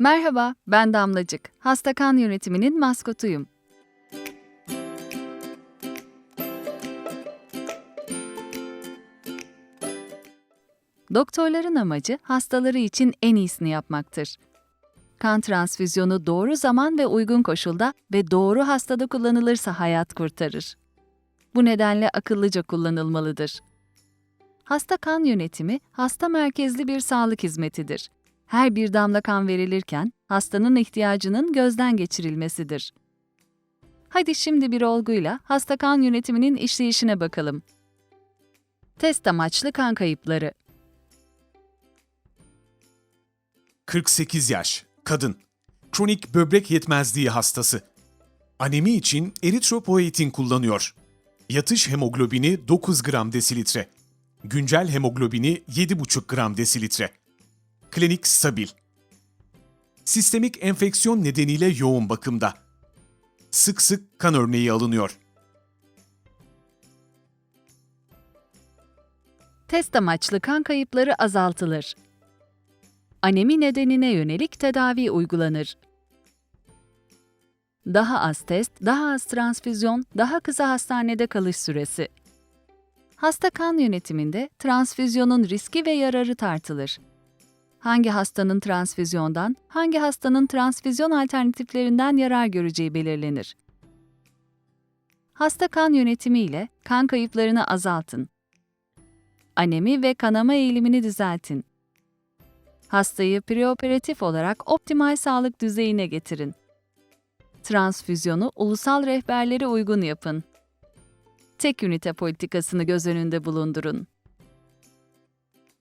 Merhaba, ben Damlacık. Hasta kan yönetiminin maskotuyum. Doktorların amacı hastaları için en iyisini yapmaktır. Kan transfüzyonu doğru zaman ve uygun koşulda ve doğru hastada kullanılırsa hayat kurtarır. Bu nedenle akıllıca kullanılmalıdır. Hasta kan yönetimi, hasta merkezli bir sağlık hizmetidir. Her bir damla kan verilirken hastanın ihtiyacının gözden geçirilmesidir. Hadi şimdi bir olguyla hasta kan yönetiminin işleyişine bakalım. Test amaçlı kan kayıpları. 48 yaş, kadın. Kronik böbrek yetmezliği hastası. Anemi için eritropoietin kullanıyor. Yatış hemoglobini 9 gram desilitre. Güncel hemoglobini 7,5 gram desilitre. Klinik stabil. Sistemik enfeksiyon nedeniyle yoğun bakımda. Sık sık kan örneği alınıyor. Test amaçlı kan kayıpları azaltılır. Anemi nedenine yönelik tedavi uygulanır. Daha az test, daha az transfüzyon, daha kısa hastanede kalış süresi. Hasta kan yönetiminde transfüzyonun riski ve yararı tartılır. Hangi hastanın transfüzyondan, hangi hastanın transfüzyon alternatiflerinden yarar göreceği belirlenir. Hasta kan yönetimi ile kan kayıplarını azaltın. Anemi ve kanama eğilimini düzeltin. Hastayı preoperatif olarak optimal sağlık düzeyine getirin. Transfüzyonu ulusal rehberlere uygun yapın. Tek ünite politikasını göz önünde bulundurun.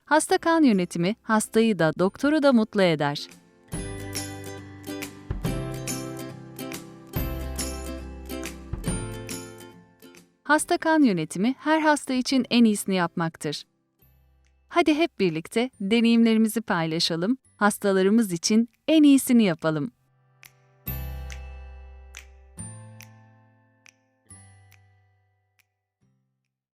Hasta kan yönetimi hastayı da doktoru da mutlu eder. Hasta kan yönetimi her hasta için en iyisini yapmaktır. Hadi hep birlikte deneyimlerimizi paylaşalım, hastalarımız için en iyisini yapalım.